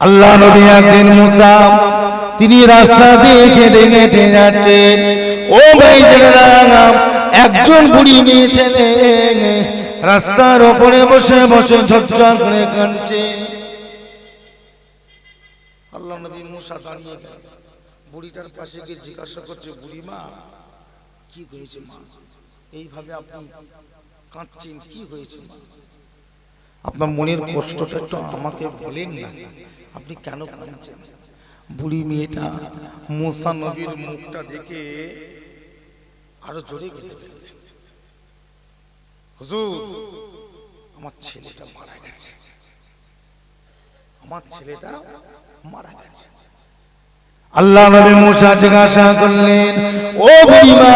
আল্লাহ নবী একদিন মুসা, তিনি রাস্তা দিয়ে হেঁটে হেঁটে যাচ্ছেন ও ভাই একজন বুড়ি মেয়ে ছেলে রাস্তার ওপরে বসে বসে ঝরঝর করে কাঁদছে। আল্লাহ নবী মুসা দাঁড়িয়ে বুড়িটার পাশে গিয়ে জিজ্ঞাসা করছে কি হয়েছে মা? এইভাবে আপনি কাঁদছেন, কি হয়েছে আপনার মনের কষ্টটা একটু আমাকে বলেন না। আপনি কেন কাঁদছেন বুড়ি মেয়েটা মুসা নবীর মুখটা দেখে আরও জোরে কেঁদে ফেললেন। হুজুর, আমার ছেলেটা মারা গেছে। আমার ছেলেটা মারা গেছে। আল্লাহ নবী মুসা জিজ্ঞাসা করলেন, ও বুড়িমা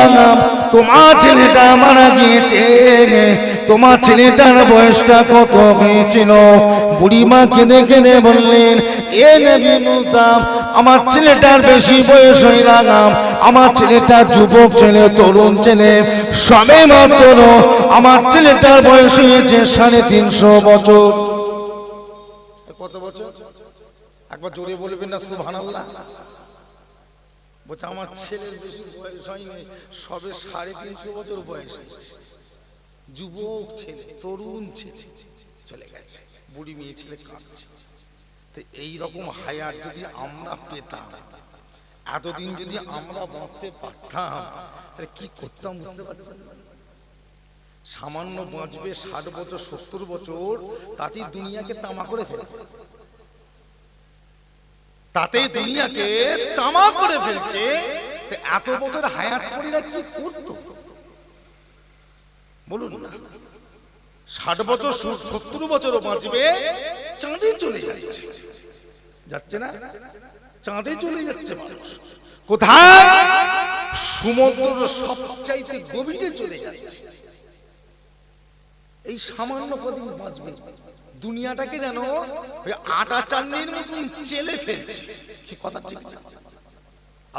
তোমার ছেলেটা মারা গিয়েছে? তোমার ছেলেটার বয়সটা কত হয়েছিল? বুড়িমা কেঁদে কেঁদে বললেন, এ নবী মুসা আমার ছেলেটার বেশি বয়স হয়ে লাগাম আমার ছেলেটার যুবক ছেলে, তরুণ ছেলে সবে মাত্র। আমার ছেলেটার বয়স হয়েছে সাড়ে তিনশো বছর। কত বছর? একবার জোরে বলবেন না, সুবহানাল্লাহ। বলছে, আমার ছেলের বেশি বয়স হয়নি, সবে সাড়ে তিনশো বছর বয়স হয়েছে। যুবক ছেলে, তরুণ ছেলে চলে গেছে, বুড়ি মেয়ে ছেলে কাঁদছে। তো এইরকম হায়াত যদি আমরা পেতাম, এতদিন যদি আমরা বাঁচতে পারতাম কি করতাম বুঝতে পারছেন সামান্য বাঁচবে ষাট বছর, সত্তর বছর, তাতেই দুনিয়াকে তামা করে ফেলছে তাতে দুনিয়াকে তামা করে ফেলছে। এত বছর হায়াত করিরা কি করত? বলুন ষাট বছর সত্তর বছরও বাঁচবে, চাঁদে চলে যাচ্ছে। যাচ্ছে না? চাঁদে চলে যাচ্ছে মানুষ। কোথায়? সমুদ্র সবচাইতে গভীরে চলে যাচ্ছে। এই সামান্য কদিন বাঁচবে। দুনিয়াটাকে যেন ওই আটা চান্দির মতন চেলে ফেলছে। সে কথা ঠিক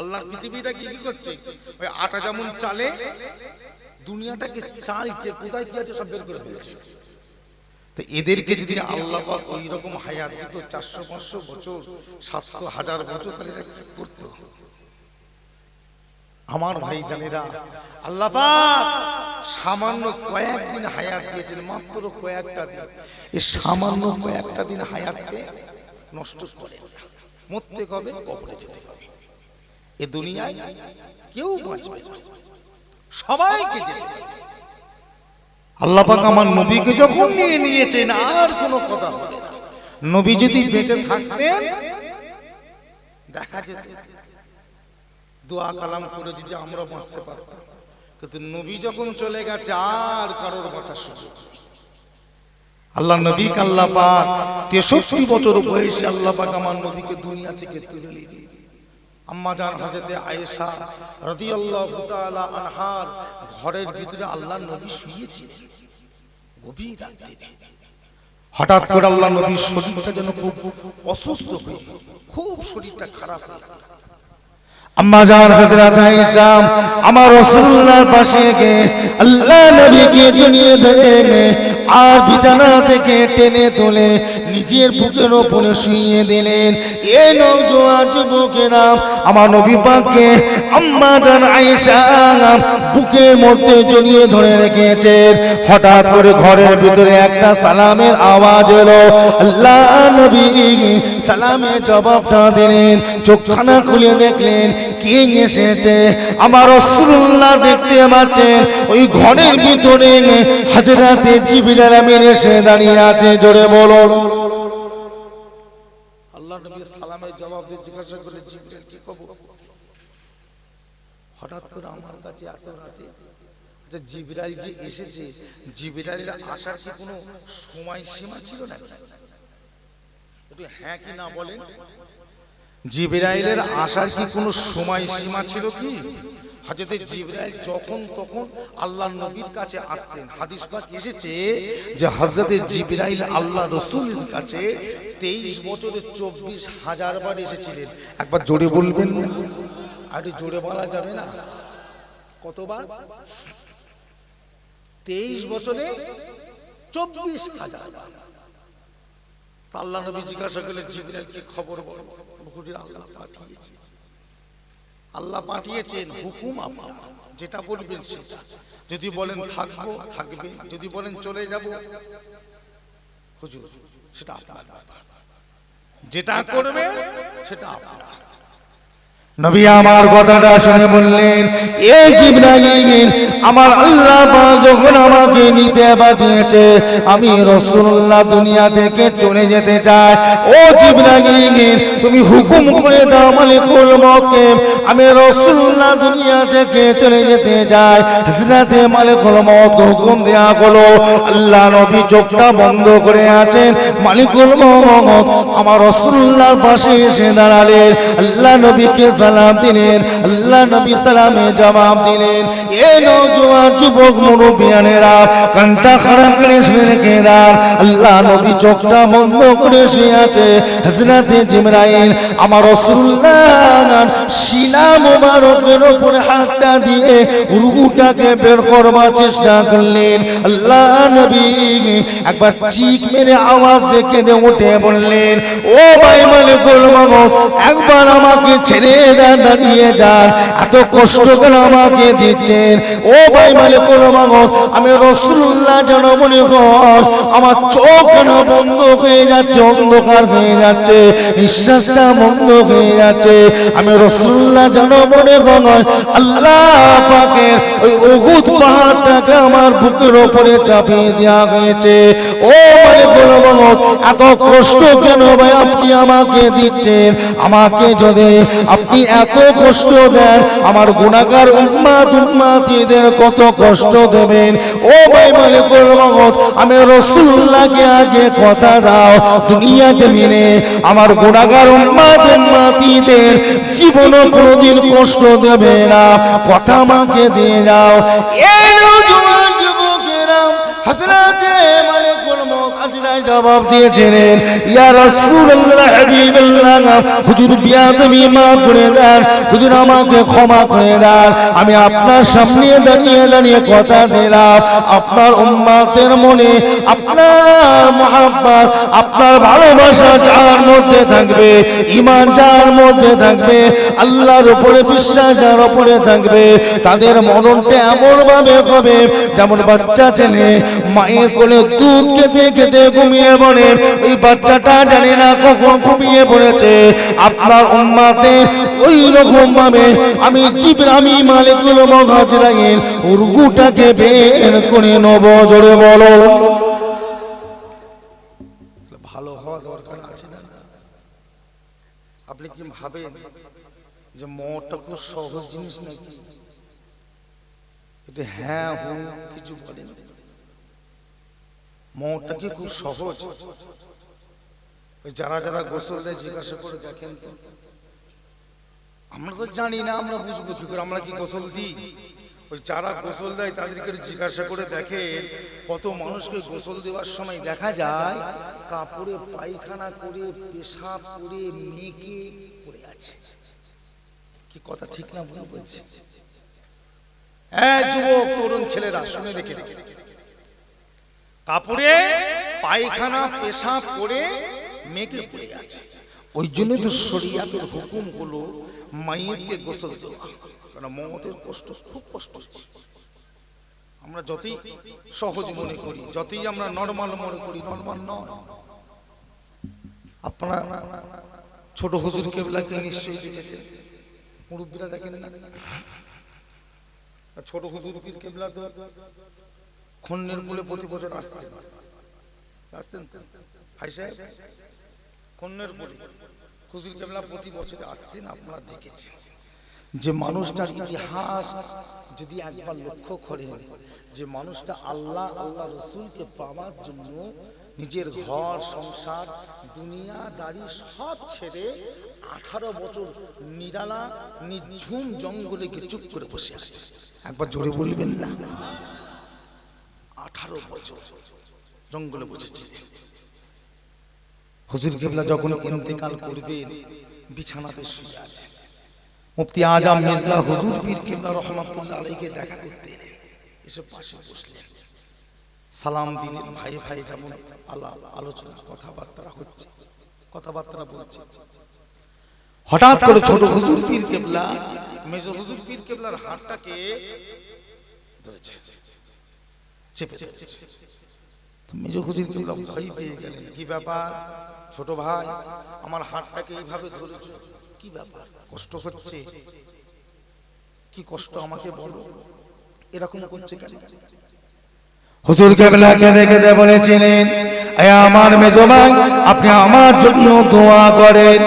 আল্লাহ পৃথিবীটা কি কি করছে? ওই আটা যেমন চালে দুনিয়াটাকে চালছে, কোথায় কি আছে সব বের করে ফেলছে। তো এদেরকে যদি আল্লাহ ওই রকম হায়াত দিত, চারশো, পাঁচশো বছর, সাতশো, হাজার বছর, তাহলে এরা কি করতো? আমার ভাই জানেরা আল্লাহ সামান্য কয়েকদিন হায়াত দিয়েছেন, মাত্র কয়েকটা দিন। এই সামান্য কয়েকটা দিন হায়াতকে নষ্ট করে মরতে হবে কবরে যেতে হবে। এ দুনিয়ায় কেউ বাঁচবে সবাইকে যেতে। হবে। আল্লাহ পাক আমার নবীকে যখন নিয়ে নিয়েছেন আর কোনো কথা হবে নবী যদি বেঁচে থাকতেন দেখা যেত। দোয়া কালাম করে যদি আমরা বাঁচতে পারতাম। কিন্তু নবী যখন চলে গেছে আর কারোর বাঁচার সুযোগ আল্লাহ নবী আল্লাহ পাক তেষট্টি বছর বয়সে আল্লাহ পাক আমার নবীকে দুনিয়া থেকে তুলে নিয়ে দিলেন। আম্মা হাজরতে আয়েশা রাদিয়াল্লাহু তাআলা আনহার ঘরের ভিতরে আল্লাহ নবী শুয়েছিলেন গভীর রাত্রিতে হঠাৎ করে আল্লাহ নবীর শরীরটা যেন খুব অসুস্থ হয়ে খুব শরীরটা খারাপ হয়ে গেল। আম্মা হযরত আয়েশা, আমার রাসূলুল্লাহর পাশে গিয়ে আল্লাহ নবীকে জড়িয়ে ধরে আর বিছানা থেকে টেনে তুলে নিজের বুকের ওপরে শুইয়ে দিলেন। এ নওজোয়ান যুবকেরা আমার নবী পাককে আম্মা জান আয়েশা বুকের মধ্যে জড়িয়ে ধরে রেখেছেন। হঠাৎ করে ঘরের ভিতরে একটা সালামের আওয়াজ এলো। আল্লাহ নবী সালামের জবাবটা দিলেন। চোখখানা খুলে দেখলেন, কে এসেছে? আমার রসুল্লাহ দেখতে পাচ্ছেন, ওই ঘরের ভিতরে হাজরাতে জিবিরাল আমিন এসে দাঁড়িয়ে আছে। জোরে বলো নবী সালামের জবাব দিয়ে জিজ্ঞাসা কি খবর? হঠাৎ করে আমার কাছে এত রাতে যে এসেছে, জিবরাইলের আসার কি কোনো সময় সীমা ছিল না? একটু হ্যাঁ কি না বলেন? আসার কি কোনো সময় সীমা ছিল কি? হাজরতে জিবরাইল যখন তখন আল্লাহ নবীর কাছে আসতেন, হাদিস পাক এসেছে যে হযরতে জিবরাইল আল্লাহ রসুলের কাছে তেইশ বছরে চব্বিশ হাজার বার এসেছিলেন। একবার জোরে বলবেন আর জোরে বলা যাবে না? কতবার? তেইশ বছরে চব্বিশ হাজার আল্লাহ নবী জিজ্ঞাসা করলে জিবরাইল কি খবর বল? হুজুর আল্লাহ পাঠিয়েছে। আল্লাহ পাঠিয়েছেন হুকুম আপনার যেটা বলবেন সেটা। যদি বলেন থাকব থাকবে। যদি বলেন চলে যাব। হুজুর সেটা আপনার যেটা করবে সেটা আপনার। নবী আমার কথাটা শুনে বললেন এ জিবরাইল আমার আল্লাহ যখন আমাকে নিতে পাঠিয়েছে, আমি রাসূলুল্লাহ দুনিয়া থেকে চলে যেতে চাই। ও জিবরাইল, তুমি হুকুম করে দাও মালিকুল মউতকে আমি রাসূলুল্লাহ দুনিয়া থেকে চলে যেতে চাই। হযরতে মালিকুল মউত হুকুম দেয়া হলো, আল্লাহ নবী চোখটা বন্ধ করে আছেন। মালিকুল মউত আমার রাসূলুল্লাহর পাশে এসে দাঁড়ালেন। আল্লাহ নবীকে সালাম দিলেন, আল্লাহ নবী সালামে জবাব দিলেন, এ নওজোয়ান যুবক মুরব্বিয়ানেরা কানটা খাড়া করে শুনে আল্লাহ নবী চোখটা বন্ধ করে শুয়ে আছে। হযরতে জিবরাইল, আমার রাসূলুল্লাহ সিনা মোবারকের উপরে হাতটা দিয়ে রুহুটাকে বের করবার চেষ্টা করলেন। আল্লাহ নবী একবার চিক মেরে আওয়াজ দেখে দিয়ে উঠে বললেন, ও ভাই মালিকুল মগত একবার আমাকে ছেড়ে দেন দাঁড়িয়ে যান। এত কষ্ট করে আমাকে দিচ্ছেন। ও ভাই মালিকুল মগত আমি রসুল্লাহ যেন মনে কর, আমার চোখ কেন বন্ধ হয়ে যাচ্ছে, অন্ধকার হয়ে যাচ্ছে, নিঃশ্বাসটা বন্ধ হয়ে যাচ্ছে। আমি রসুল্লাহ যেন মনে কর, আল্লাহ পাকের ওই অগুত পাহাড়টাকে আমার বুকের ওপরে চাপিয়ে দেওয়া হয়েছে। ও মালিকুল মগত এত কষ্ট কেন ভাই আপনি আমাকে দিচ্ছেন? আমাকে যদি আপনি এত কষ্ট দেন, আমার গুণাগার উম্মাত উম্মাতিদের কত কষ্ট দেবেন? ও ভাই মালিকুল মগত আমি রসুল্লাহকে আগে কথা দাও। দুনিয়া জমিনে আমার গুণাগার উন্মাদের মাতিদের জীবনও কোনোদিন কষ্ট দেবে না। কথা আমাকে দিয়ে যাও। এই যুবকেরাম মালিকুল জবাব দিয়েছিলেন, ইয়া রাসূলুল্লাহ, হাবিবাল্লাহ, হুজুর করে দেন, হুজুর আমাকে ক্ষমা করে দেন, আমি আপনার সামনে দাঁড়িয়ে দাঁড়িয়ে কথা দিলাম, আপনার উম্মাতের মনে আপনার মহাব্বত, আপনার ভালোবাসা যার মধ্যে থাকবে, ঈমান যার মধ্যে থাকবে, আল্লাহর উপরে বিশ্বাস যার উপরে থাকবে, তাদের মরণটা এমন ভাবে হবে যেমন বাচ্চা ছেলে, মায়ের কোলে দুধ খেতে খেতে ঘুমিয়ে পড়ে। ওই বাচ্চাটা জানে না কখন ঘুমিয়ে পড়েছে। আপনার উম্মাতে ওই রকম ভাবে আমি জিবর আমি মালিকুল মগাজরাইল রুগুটাকে বের করে নেব, জোরে বলো। ভালো হওয়া দরকার আছে না? আপনি কি ভাবেন যে মরটা খুব সহজ জিনিস নাকি? হ্যাঁ হুম কিছু বলেন। মরটা কি খুব সহজ। ওই যারা যারা গোসল দেয় জিজ্ঞাসা করে দেখেন তো। আমরা তো জানি না, আমরা বুঝব কি করে, আমরা কি গোসল দিই? ওই যারা গোসল দেয় তাদেরকে জিজ্ঞাসা করে দেখে, কত মানুষকে গোসল দেওয়ার সময় দেখা যায়, কাপড়ে পায়খানা করে, পেশাব করে মেঘে পড়ে আছে। কি কথা ঠিক না ভুল বলছি? হ্যাঁ যুবক, তরুণ ছেলেরা, শুনে রেখে দাও। কাপড়ে পায়খানা পেশাব করে মেঘে পড়ে আছে ওই জন্য তো শরিয়াতের হুকুম হলো মাইয়েরকে গোসল দেওয়া কারণ মমতের কষ্ট খুব কষ্ট আমরা যতই সহজ মনে করি, যতই আমরা নর্মাল মনে করি নর্মাল নয়। আপনারা ছোট হুজুর কেবলাকে নিশ্চয়ই দেখেছেন, মুরব্বীরা দেখেন না? ছোট হুজুর কেবলা তো খন্নের মূলে প্রতি বছর আসতেন। আসতেন? হাই সাহেব খন্নের বলে হুজুর কেবলা প্রতি বছর আসতেন, আপনারা দেখেছেন। যে মানুষটার ইতিহাস যদি একবার লক্ষ্য করেন, যে মানুষটা আল্লাহ আল্লাহ রসুলকে পাওয়ার জন্য নিজের ঘর, সংসার দুনিয়াদারি সব ছেড়ে আঠারো বছর নিরালা, নিঝুম জঙ্গলে চুপ করে বসে আছে। একবার জোরে বলবেন না? আঠারো বছর জঙ্গলে বসেছিলেন হুজুর কেবলা যখন ইন্তেকাল করবেন বিছানাতে শুয়ে আছে। মুফতি আজম মিজলা হুজুর পীর কেবলা রহমাতুল্লাহ আলাইকে দেখা করতে এলেন এসে পাশে বসলেন। সালাম দিলেন, ভাই ভাই, যেমন আল্লাহ আলোচনা কথাবার্তা হচ্ছে, কথাবার্তা বলছে। হঠাৎ করে ছোট হুজুর পীর কেবলা, মেজো হুজুর পীর কেবলার হাতটাকে ধরেছে। চেপে মেজো হুজুর কেবলা ভয় পেয়ে গেলেন কি ব্যাপার? ছোট ভাই আমার হাতটাকে এইভাবে ধরেছ? কি ব্যাপার? কষ্ট হচ্ছে? কি কষ্ট আমাকে বলো? এরকম করছে কেন? হুজুর কেবলা কেঁদে কেঁদে বলেছিলেন আমার মেজো ভাই আপনি আমার জন্য দোয়া করেন।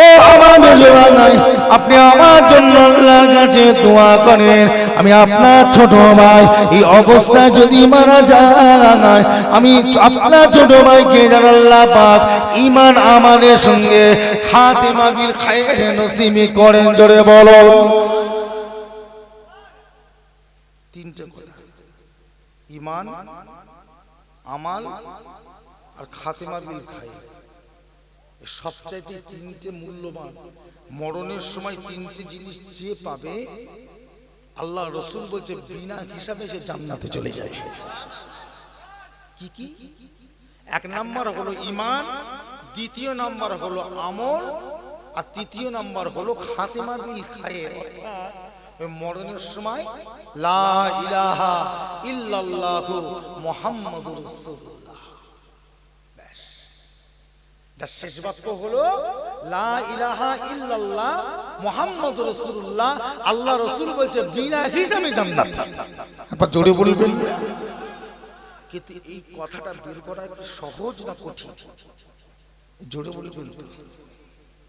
ও আমার মেজো ভাই আপনি আমার জন্য আল্লাহর কাছে দোয়া করেন। আমি আপনার ছোট ভাই, এই অবস্থায় যদি মারা যায়, আমি আপনার ছোট ভাইকে যেন আল্লাহ পাক ইমান আমাদের সঙ্গে খাতিমা বিল খায়ের নসিবি করেন, জোরে বলো। তিনটে কথা। ইমান আমাল আর খাতেমা বিল খাই সবচাইতে তিনটে মূল্যবান। মরণের সময় তিনটে জিনিস যে পাবে আল্লাহ রসুল বলছে, বিনা হিসাবে সে জান্নাতে চলে যায়। কি কি? এক নাম্বার হলো ইমান, দ্বিতীয় নাম্বার হলো আমল, আর তৃতীয় নাম্বার হলো খাতেমা বিল খায়ের মরণের সময় লা ইলাহা ইল্লাল্লাহু মুহাম্মাদুর রাসূলুল্লাহ। তার শেষ বাক্য হলো লা ইলাহা ইল্লাল্লাহ মুহাম্মাদুর রাসূলুল্লাহ আল্লাহ রসুল বলছে বিনা হিসাবে জান্নাত। একবার জোরে বলবেন। কিন্তু এই কথাটা বের করা কি সহজ না কঠিন? জোরে বলবেন তো।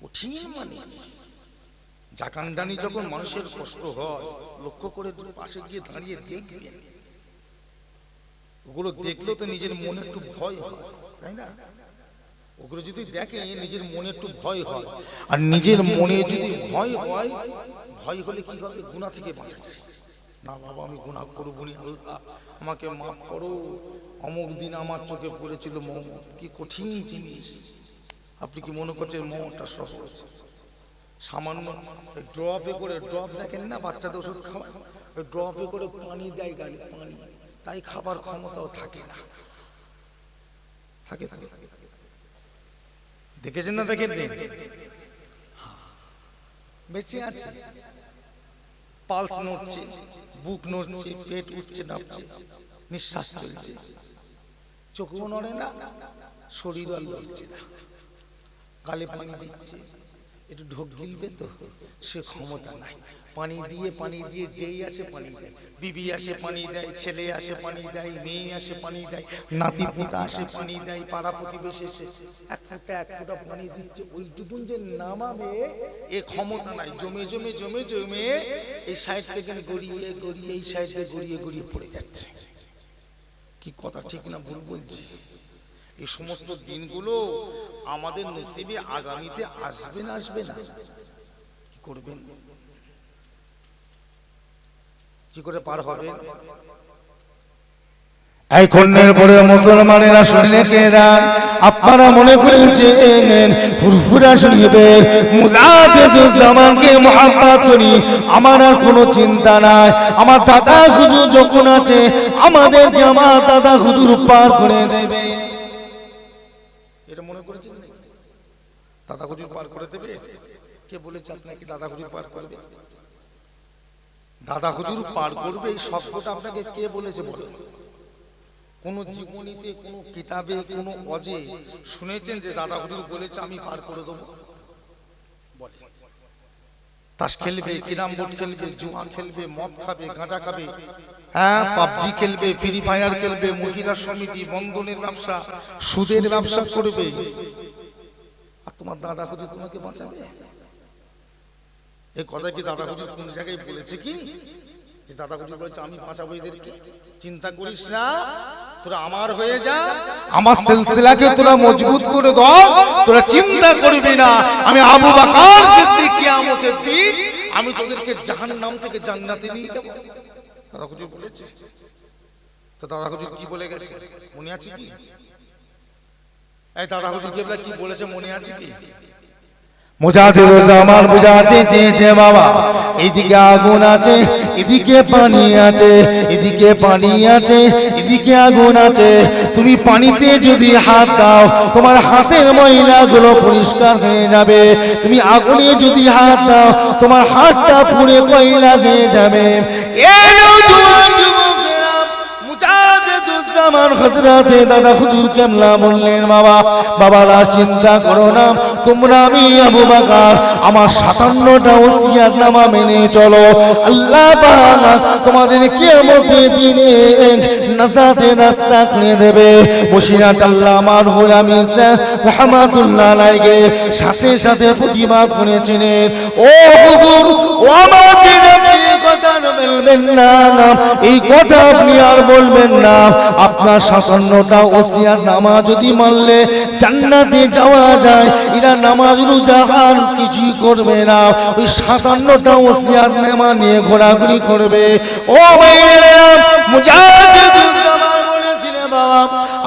কঠিন মানে জাকানদানি যখন মানুষের কষ্ট হয় লক্ষ্য করে পাশে গিয়ে দাঁড়িয়ে দেখবেন। ওগুলো দেখলেও তো নিজের মনে একটু ভয় হয় তাই না? ওগুলো যদি দেখে নিজের মনে একটু ভয় হয়। আর নিজের মনে যদি ভয় হয় ভয় হলে কি হবে? গুণা থেকে বাঁচা যায়। না বাবা আমি গুণা করব নি আল্লাহ। আমাকে মাফ করো। অমুক দিন আমার চোখে পড়েছিল মৌ কি কঠিন জিনিস। আপনি কি মনে করছেন মৌটা সহজ? সামান্য ড্রপে করে ড্রপ দেখেন না বাচ্চাদের ওষুধ খাওয়ায়? ড্রপে করে পানি দেয় গালে পানি। তাই খাবার ক্ষমতাও থাকে না। থাকে থাকে থাকে। দেখেছেন না দেখেন? হ্যাঁ। বেঁচে আছে। পালস নড়ছে, বুক নড়ছে, পেট উঠছে নাপছে নিঃশ্বাস চলছে। চোখও নড়ে না শরীর আর নড়ছে না। গালে পানি দিচ্ছে। একটু ঢোক গিলবে তো, সে ক্ষমতা নাই। পানি দিয়ে পানি দিয়ে যেই আসে পানি দেয়। বিবি আসে পানি দেয়, ছেলে আসে পানি দেয়, মেয়ে আসে পানি দেয়, নাতি পুতা আসে পানি দেয়, পাড়া প্রতিবেশী এসে এক ফোঁটা এক ফোঁটা পানি দিচ্ছে। ওইটুকুন যে নামাবে, এ ক্ষমতা নাই। জমে জমে জমে জমে এই সাইড থেকে গড়িয়ে গড়িয়ে, এই সাইড থেকে গড়িয়ে গড়িয়ে পড়ে যাচ্ছে। কি কথা ঠিক না ভুল বলছি? এই সমস্ত দিনগুলো আমাদের নসিবে আগামীতে আসবে না আসবে না। কি করবেন? কি করে পার হবে? এই খন্ডের পরে মুসলমানেরা শুনে কে দেন আপনারা মনে করেছেন ফুরফুরা শরীফের মুজাহিদুজ্জামানকে মহাব্বত করি। আমার আর কোনো চিন্তা নাই। আমার দাদা হুজুর যখন আছে আমাদেরকে আমার দাদা হুজুর পার করে দেবে। এটা মনে করেছেন দাদা হুজুর পার করে দেবে? কে বলেছে আপনাকে দাদা হুজুর পার করবে দাদা হুজুর পার করবে এই শব্দটা আপনাকে কে বলেছে বলে? কোন জীবনীতে, কোন কিতাবে, কোন অজে শুনেছেন যে দাদা হুজুর বলেছে, আমি পার করে দেবো? তাস খেলবে কিরাম বোর্ড খেলবে জুয়া খেলবে, মদ খাবে, গাঁজা খাবে হ্যাঁ পাবজি খেলবে, ফ্রি ফায়ার খেলবে, মহিলা সমিতি, বন্ধনের ব্যবসা, সুদের ব্যবসা করবে। আর তোমার দাদা হুজুর তোমাকে বাঁচাবে? এই কথা কি দাদা হুজুর কোন জায়গায় বলেছে কি? যে দাদা হুজুর বলেছে, আমি বাঁচাবো এদেরকে চিন্তা করিস না, তোরা আমার হয়ে যা, আমার সিলসিলাকে তোরা মজবুত করে দাও তোরা চিন্তা করবি না। আমি আবু বাকার সিদ্দিক কিয়ামতের দিন, আমি তোদেরকে জাহান্নাম থেকে জান্নাতে নিয়ে যাব। দাদা বলেছে। তো দাদা কি বলে গেছে? মনে আছে কি? এই দাদা কি বলেছে, মনে আছে কি? মুজাহিদুজ্জামান বুঝাতে চেয়েছে বাবা। এদিকে আগুন আছে এদিকে পানি আছে এদিকে পানি আছে এদিকে আগুন আছে। তুমি পানিতে যদি হাত দাও তোমার হাতের ময়লাগুলো পরিষ্কার হয়ে যাবে। তুমি আগুনে যদি হাত দাও তোমার হাতটা পুড়ে কয়লা হয়ে যাবে। এলো মুজাহিদুজ্জামান হযরতে দাদা হুজুর কেমলা বললেন, বাবা, বাবারা চিন্তা করো না, তোমরা আমি আবু বকর, আমার 57টা ওসিয়াত নামা মেনে চলো। আল্লাহ তোমাদের কিয়ামতের দিনে নাজাতে রাস্তা খুলে দেবে। বসিরাট আল্লাহ আমার গোলামি রহমাতুল্লাহ আলাইহি সাথে সাথে প্রতিবাদ করেছিলেন। ও হুজুর, ও আমার কথা বলবেন না এই কথা আপনি আর বলবেন না। আপনার সাতান্নটা ওসিয়ার নামাজ যদি মানলে জান্নাতে যাওয়া যায়। এরা নামাজ রুজাহান কিছুই করবে না। ওই সাতান্নটা ওসিয়ার নামা নিয়ে ঘোরাঘুরি করবে। ও বাবা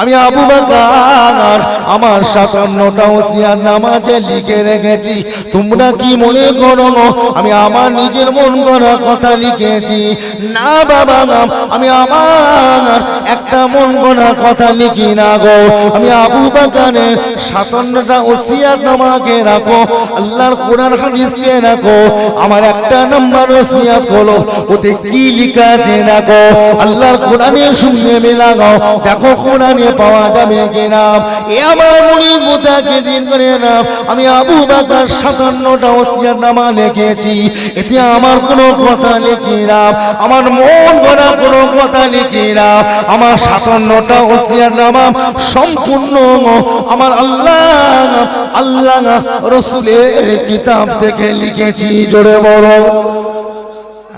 আমি আবু বকর। আমার সাতান্নটা ওসিয়ার নামাজে লিখে রেখেছি। তোমরা কি মনে করো আমি আমার নিজের মন করা কথা লিখেছি। না বাবা আমি আমার একটা মন করা কথা লিখি না গো। আমি আবু বাকানের সাতান্নটা ওসিয়ার নামাকে রাখো আল্লাহর কোরআন হাদিসকে রাখো। আমার একটা নাম্বার ওসিয়াত হলো ওতে কি লেখা আছে রাখো। আল্লাহর কোরআনের সঙ্গে মেলাগাও দেখো কোরআনে পাওয়া যাবে কিনা? এ আমার মুড়ি মোতাকে দিন করে নাম আমি আবু বাকার সাতান্নটা ওসিয়ার নামা লিখেছি। এতে আমার কোনো কথা লিখি না, আমার মন গড়া কোনো কথা লিখি না। আমার সাতান্নটা ওসিয়ার নামা সম্পূর্ণ আমার আল্লাহ আল্লাহ রসুলের কিতাব থেকে লিখেছি। জোরে বড়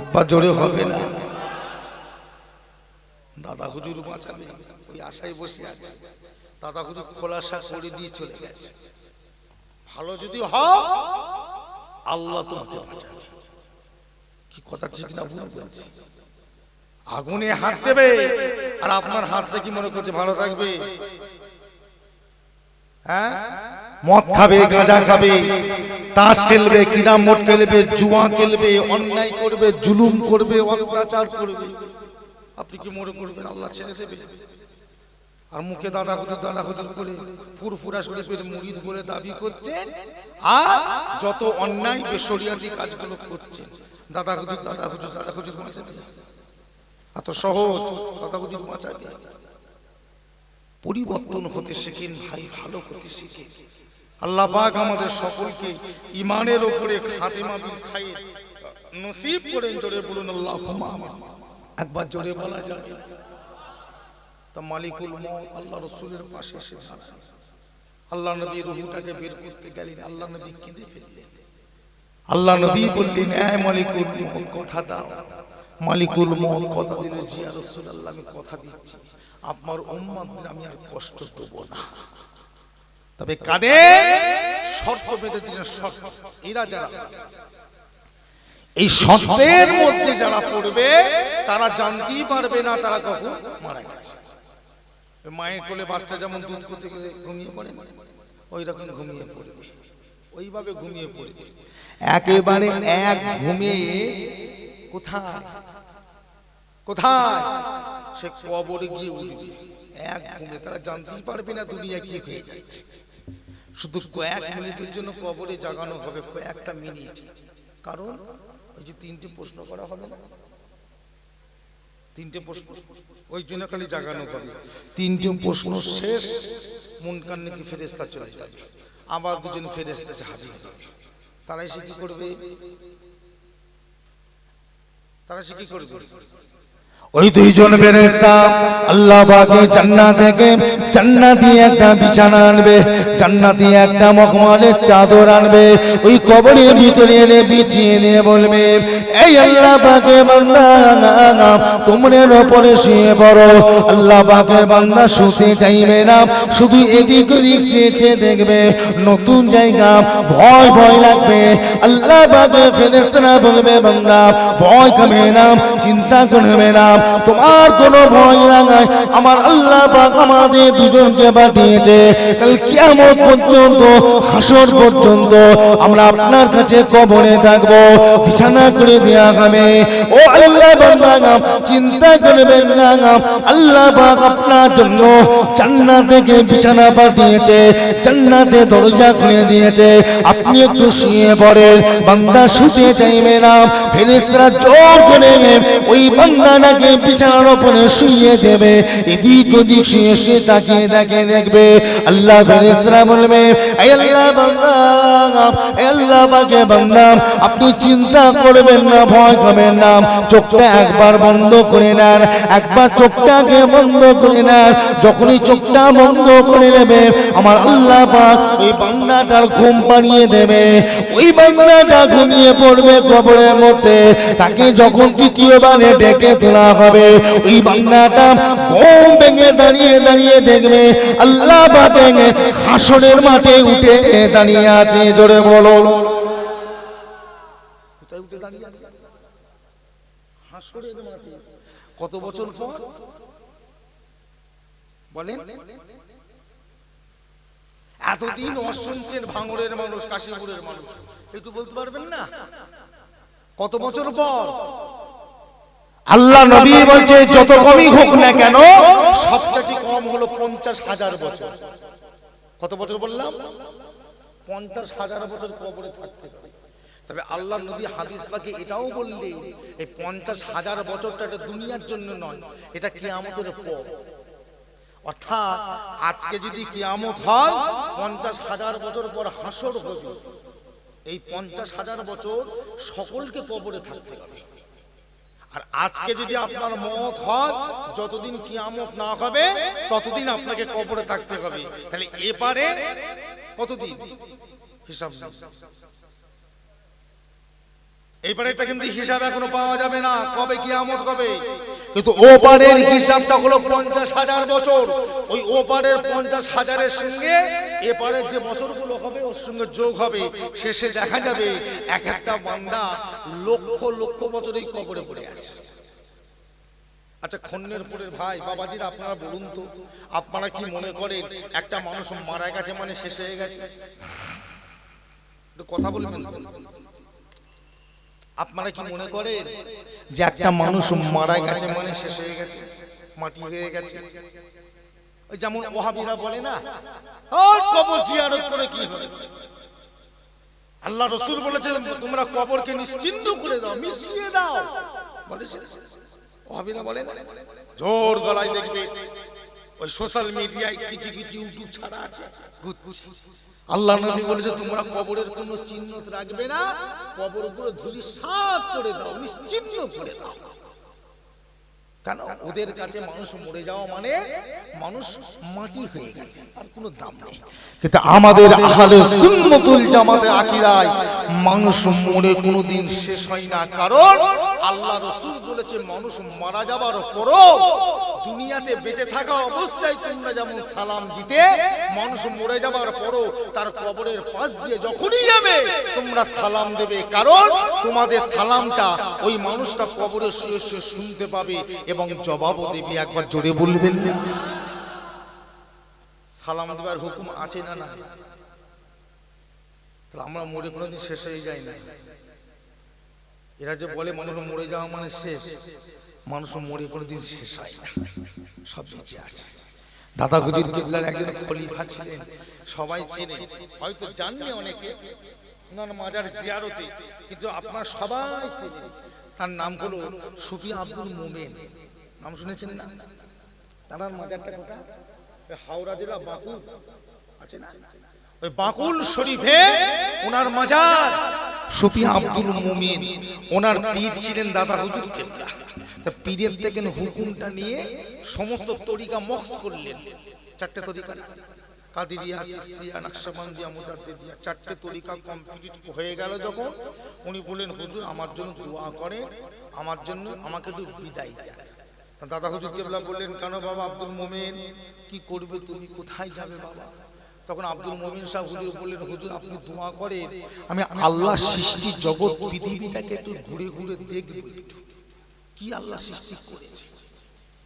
একবার জোরে হবে না। দাদা হুজুর বাঁচাবে। আশায় বসে আছে। দাদা হুজুর খোলাসা করে দিয়ে চলে গেছে। ভালো যদি হও, আল্লাহ তোমাকে বাঁচাবে। কি কথা ঠিক না ভুল বলছি? আগুনে হাত দেবে, আর আপনার হাত থেকে মনে করছে, ভালো থাকবে? হ্যাঁ? মদ খাবে, গাঁজা খাবে, তাস খেলবে, কিনা মোট খেলবে, জুয়া খেলবে, অন্যায় করবে, জুলুম করবে, অত্যাচার করবে। আপনি কি মনে করবেন, আল্লাহ ছেড়ে দেবে? আর মুখে দাদা হুজুর দাদা হুজুর করে ফুরফুরা শরীফের মুরিদ বলে দাবি করছেন, আর যত অন্যায় বেসরিয়াতি কাজগুলো করছেন, দাদা হুজুর দাদা হুজুর দাদা হুজুর বাঁচাবে এত সহজ, দাদা হুজুর বাঁচাবে পরিবর্তন হতে শেখেন, ভাই ভালো হতে শিখে আল্লাহ পাক আমাদের সকলকে ইমানের ওপরে খাতেমা বিল খাইয়ে নসিব করেন, জোরে বলুন আল্লাহ একবার জোরে বলা যায়। তা মালিকুল মত আল্লাহ রসুলের পাশে এসে আল্লাহ নবী রুহুটাকে বের করতে গেলেন। আল্লাহ নবী কেঁদে ফেললেন। আল্লাহ নবী বললেন হ্যাঁ মালিকুল মত কথা দাও। মালিকুল মত কথা দিলে জিয়া? রসুল আল্লাহ আমি কথা দিচ্ছি। আপনার উম্মাদের আমি আর কষ্ট দেবো না। তবে কাদের শর্ত বেঁধে দিলেন শর্ত। এরা যারা এই শর্তের মধ্যে যারা পড়বে, তারা জানতেই পারবে না তারা কখন মারা গেছে। মায়ের কোলে বাচ্চা যেমন দুধ করতে ঘুমিয়ে পড়ে ওই রকম ঘুমিয়ে পড়বে। ওইভাবে ঘুমিয়ে পড়বে। একেবারে এক ঘুমিয়ে কোথায়? কোথায়? সে কবরে গিয়ে উঠবে। এক ঘুমে, তারা জানতেই পারবে না দুনিয়া কি হয়ে যাচ্ছে। শুধু কয়েক মিনিটের জন্য কবরে জাগানো হবে, কয়েকটা মিনিট। কারণ ওই যে তিনটে প্রশ্ন করা হবে না? তিনটে প্রশ্ন। ওই জন্য খালি জাগানো করে তিনটে প্রশ্ন শেষ। মন কান্নে কি ফেরেস্তা চলে যাবে। আবার দুজন ফেরেস্তা হাজির হবে। তারা এসে কি করবে? তারা এসে কি করবে? ওই দুইজন ফেরেস্তা আল্লাহ পাকে জান্নাত থেকে জান্নাতি একটা বিছানা আনবে, জান্নাতি একটা মখমলের চাদর আনবে, ওই কবরের ভিতরে এনে বিছিয়ে দিয়ে বলবে, এই আল্লাহ পাকে বান্দা তোমরের ওপরে শুয়ে পড়ো। আল্লাহ পাকে বান্দা শুতে চাইবে না, শুধু এদিক ওদিক চেয়ে দেখবে, নতুন জায়গা, ভয় ভয় লাগবে। আল্লাহ পাকে ফেরেশতারা বলবে, বান্দা, ভয় কমে না, চিন্তা করবে না, তোমার কোনো ভয় লাগায় আমার আল্লাহ পাক আমাদের দুজনকে পাঠিয়েছে। কাল কিয়ামত পর্যন্ত, হাসর পর্যন্ত আমরা আপনার কাছে কবরে থাকব, বিছানা করে দেয়া হবে। ও আল্লাহ বান্দাগাম চিন্তা করবেন না গাম, আল্লাহ পাক আপনার জন্য জান্নাত থেকে বিছানা পাঠিয়েছে, জান্নাতে দরজা খুলে দিয়েছে। আপনি একটু শুয়ে পড়েন, বান্দা শুতে চাইবে না। ফেরেশতারা জোর করে ওই বান্দাটাকে বিছানার উপরে শুয়ে দেবে, এদিক ওদিক শুয়ে শুয়ে তাকিয়ে দেখে দেখবে আল্লাহ ফেরেশরা বলবে, এই আল্লাহ বান্দা, এই আল্লাহ পাকে বান্দা, আপনি চিন্তা করবেন না, ভয় খাবেন না, চোখটা একবার বন্ধ করে নেন, একবার চোখটাকে বন্ধ করে নেন, যখনই চোখটা বন্ধ করে নেবে, আমার আল্লাহ পাক ওই বান্দাটার ঘুম পাড়িয়ে দেবে। ওই বান্দাটা ঘুমিয়ে পড়বে কবরের মধ্যে, তাকে যখন তৃতীয়বারে ডেকে তোলা হবে, ওই বান্দাটা ঘুম ভেঙে দাঁড়িয়ে দাঁড়িয়ে দেখবে, আল্লাহ পাকে হাসনের মাঠে উঠে দাঁড়িয়ে আছে, জোরে বলো। কত বছর পর? বলেন। এতদিন অশুনছেন ভাঙড়ের মানুষ কাশীপুরের মানুষ। একটু বলতে পারবেন না? কত বছর পর? আল্লাহ নবী বলছে যত কমই হোক না কেন সবচেয়ে কম হলো পঞ্চাশ হাজার বছর। কত বছর বললাম? পঞ্চাশ হাজার বছর কবরে থাকতে হবে। তবে আল্লাহ নবী হাদিস পাকে এটাও বললে এই পঞ্চাশ হাজার বছরটা এটা দুনিয়ার জন্য নয় এটা কিয়ামতের পর। অর্থাৎ আজকে যদি কিয়ামত হয়, পঞ্চাশ হাজার বছর পর হাসর হবে। এই পঞ্চাশ হাজার বছর সকলকে কবরে থাকতে হবে। আর আজকে যদি আপনার মত হয়, যতদিন কিয়ামত না হবে, ততদিন আপনাকে কবরে থাকতে হবে। তাহলে এপারে কতদিন? হিসাব এইবারে কিন্তু হিসাব এখনও পাওয়া যাবে না। কবে কিয়ামত কবে কিন্তু ওপারের হিসাবটা হলো পঞ্চাশ হাজার বছর। ওই ওপারের পঞ্চাশ হাজারের সঙ্গে এপারের যে বছরগুলো হবে, ওর সঙ্গে যোগ হবে। শেষে দেখা যাবে এক একটা বান্দা লক্ষ লক্ষ বছর এই কবরে পড়ে আছে। আচ্ছা খন্নেরপুরের ভাই, বাবাজির, আপনারা বলুন তো, আপনারা কি মনে করেন একটা মানুষ মারা গেছে মানে শেষ হয়ে গেছে? কথা বলবেন। আপনারা কি মনে করেন যে একটা মানুষ মারা গেছে মানে শেষ হয়ে গেছে মাটি হয়ে গেছে? ওই যেমন ওহাবিরা বলে না ও কবর জিয়ারত করে কি হবে? আল্লাহ রসুল বলেছেন তোমরা কবরকে নিশ্চিন্ত করে দাও মিশিয়ে দাও। বলেছে। ওহাবিরা বলে না জোর গলায় দেখবে ওই সোশ্যাল মিডিয়ায় কিছু কিছু ইউটিউব ছাড়া আছে। আল্লাহ নবী বলেছে তোমরা কবরের কোনো চিহ্ন রাখবে না কবরগুলো ধুলি সাফ করে দাও নিশ্চিহ্ন করে দাও। কেন? ওদের কাছে মানুষ মরে যাওয়া মানে মানুষ মাটি হয়ে গেছে, আর কোনো দাম নেই। কিন্তু আমাদের আহলে সুন্নতুল জামাতে আকীদায় মানুষ মরে কোনোদিন শেষ হয় না। কারণ আল্লাহ রসুল বলেছে, মানুষ মারা যাবার পরও দুনিয়াতে বেঁচে থাকা অবস্থায় তোমরা যেমন সালাম দিতে, মানুষ মরে যাবার পরও তার কবরের পাশ দিয়ে যখনই যাবে, তোমরা সালাম দেবে। কারণ তোমাদের সালামটা ওই মানুষটা কবরে শুয়ে শুয়ে শুনতে পাবে এবং জবাবও দেবে। একবার জোরে বলবেন সালাম দেবার হুকুম আছে না না তাহলে আমরা মরে কোনোদিন শেষ হয়ে যাই না। এরা যে বলে, মানুষ মরে যাওয়া মানে শেষ। মানুষ মরে কোনোদিন শেষ হয় না। সব বেঁচে আছে। দাদা হুজুর কিবলার একজন খলিফা ছিলেন। সবাই চেনে। হয়তো জাননি অনেকে। ওনার মাজার জিয়ারতে। কিন্তু আপনার সবাই চেনে। তার নাম হলো সুফি আব্দুল মোমেন। নাম শুনেছেন না? তার মাজারটা কোথায়? হাওড়া জেলা বাঁকুড়। আছে না? ওই বাকুল শরীফে ওনার মাজার সুফি আব্দুল মুমিন। ওনার পীর ছিলেন দাদা হুজুর কেবলা। তা পীরের থেকে হুকুমটা নিয়ে সমস্ত তরিকা মক্স করলেন। চারটে তরিকা? কাদিরিয়া, চিস্তিয়া, নাকশবন্দিয়া, মুজাদ্দিদিয়া, চারটে তরিকা কমপ্লিট হয়ে গেল যখন। উনি বললেন, হুজুর, আমার জন্য দোয়া করেন, আমার জন্য আমাকে একটু বিদায় দেন। দাদা হুজুর কেবলা বললেন, কেন বাবা আব্দুল মোমেন? কি করবে তুমি? কোথায় যাবে বাবা? তখন আব্দুল মোমিন সাহেব হুজুর বললেন হুজুর আপনি দোয়া করেন আমি আল্লাহ সৃষ্টি জগৎ পৃথিবীটাকে একটু ঘুরে ঘুরে দেখব একটু। কি আল্লাহ সৃষ্টি করেছে?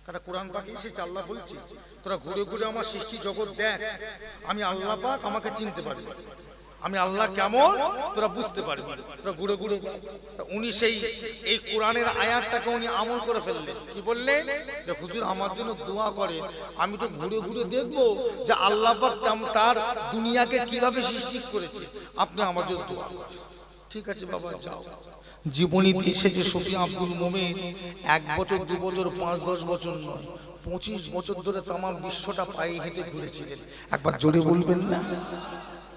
কারণ কোরআন পাকে এসেছে আল্লাহ বলছে তোরা ঘুরে ঘুরে আমার সৃষ্টি জগৎ দেখ আমি আল্লাহ পাক আমাকে চিনতে পারবি। আমি আল্লাহ কেমন? তোরা বুঝতে পারবি। তোরা দেখ। তা উনি সেই, এই কোরআনের আয়াতটাকে উনি আমল করে ফেললেন। কি বললেন? যে হুজুর আমার জন্য দোয়া করে, আমি তো ঘুরে ঘুরে দেখব যে আল্লাহ তার দুনিয়াকে কীভাবে সৃষ্টি করেছে। আপনি আমার জন্য দোয়া করেন। ঠিক আছে বাবা, যাও। জীবনীতে এসেছে শফি আব্দুল মোমেন। এক বছর, দু বছর, পাঁচ, দশ বছর নয়, পঁচিশ বছর ধরে তাম বিশ্বটা পায়ে হেঁটে ঘুরেছিলেন। একবার জোরে বলবেন না?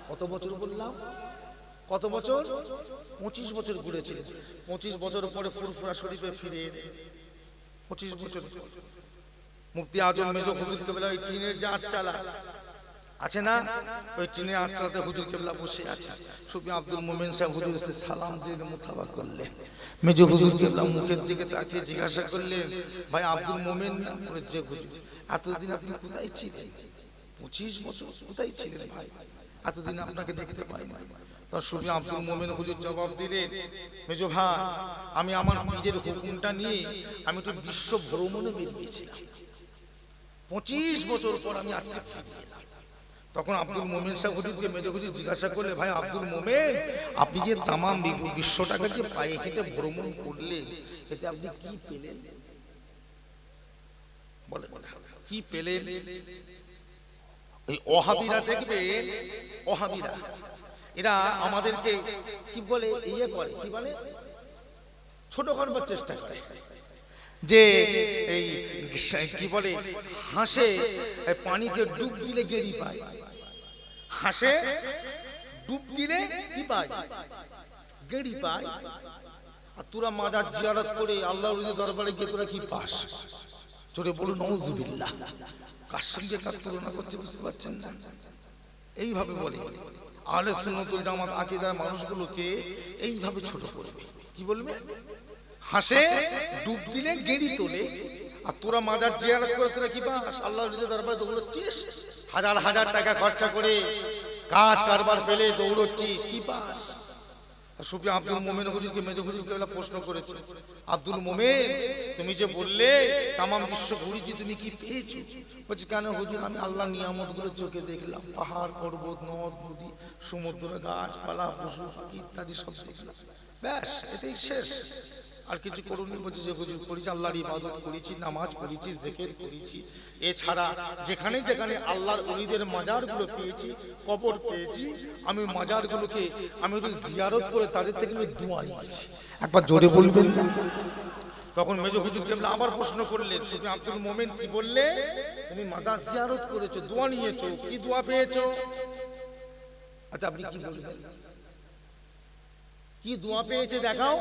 কত বছর বললাম? কত বছর? পঁচিশ বছর ঘুরেছিলেন পঁচিশ বছর পরে ফুরফুরা শরীফে ফিরে পঁচিশ বছর। মুক্তি আজম মেজো হুজুর কেবলা ওই টিনের যে আটচালা, আছে না? ওই টিনের আটচালাতে হুজুর কেবলা বসে আছে। সুফি আব্দুল মোমেন সাহেব হুজুর সালাম দিয়ে মুসাফা করলেন। মেজ হুজুর কেবলা মুখের দিকে তাকিয়ে জিজ্ঞাসা করলেন, ভাই আব্দুল মোমেন না? যে হুজুর, এতদিন আপনি কোথায় ছিলেন? পঁচিশ বছর কোথায় ছিলেন ভাই ভাই? এতদিন আপনাকে দেখতে পাই না তখন সুফি আব্দুল মোমেন হুজুর জবাব ভাই, আমি আমার নিয়ে আমি বিশ্ব ভ্রমণে পঁচিশ বছর পর আমি তখন আব্দুল মোমেন জিজ্ঞাসা করলে ভাই আব্দুল মোমেন, আপনি যে তামাম বিশ্বটাকে যে পায়ে হেঁটে ভ্রমণ করলেন, এতে আপনি কি পেলেন? বলে, কি পেলেন? ওই অহাবিরা দেখবেন, অহাবিরা। এরা আমাদেরকে কি বলে ইয়ে করে, কি বলে? ছোট করবার চেষ্টা যে এই কি বলে, হাসে পানিতে ডুব দিলে গেড়ি পায় হাসে ডুব দিলে কি পায় গেড়ি পায় আর তোরা মাজার জিয়ারত করে আল্লাহ দরবারে গিয়ে তোরা কি পাস? চোরে বলুন নজুবিল্লাহ কার সঙ্গে কার তুলনা করছে বুঝতে পারছেন না। এইভাবে বলে। আলে সুন্নতুল জামাত আকিদার মানুষগুলোকে এইভাবে ছোট করবে। কি বলবে? হাসে, ডুব দিলে, গেড়ি তোলে। আর তোরা মাজার জিয়ারত করে তোরা কি পাস? আল্লাহ দরবারে দৌড়চ্ছিস, হাজার হাজার টাকা খরচা করে কাজ কারবার পেলে দৌড়চ্ছিস, কি পাস? সুফি আব্দুল মোমেন হুজুরকে, মেজ হুজুরকে বেলা প্রশ্ন করেছে। আব্দুল মোমেন, তুমি যে বললে, তামাম বিশ্ব ঘুরেছি তুমি কি পেয়েছ? বলছি, কেন হুজুর, আমি আল্লাহ নিয়ামতগুলো চোখে দেখলাম। পাহাড়, পর্বত, নদ, নদী, সমুদ্র, গাছপালা, পশু, পাখি ইত্যাদি সব দেখলাম। ব্যাস, এটাই শেষ। আর কিছু করুন, বলছি যে হুজুর করেছি আল্লাহর ইবাদত করেছি, নামাজ পড়েছি, জেকের করেছি। এছাড়া যেখানে যেখানে আল্লাহর অলিদের মাজারগুলো পেয়েছি, কবর পেয়েছি, আমি মাজারগুলোকে, আমি একটু জিয়ারত করে তাদের থেকে আমি দোয়া নিয়েছি। একবার জোরে বলবেন না। তখন মেজো হুজুর কেবলা আবার প্রশ্ন করলেন শুধু আব্দুল মোমেন কি বললে? তুমি মাজার জিয়ারত করেছ, দোয়া নিয়েছো, কি দোয়া পেয়েছ? আচ্ছা আপনি কি বলবেন? কি দোয়া পেয়েছে দেখাও।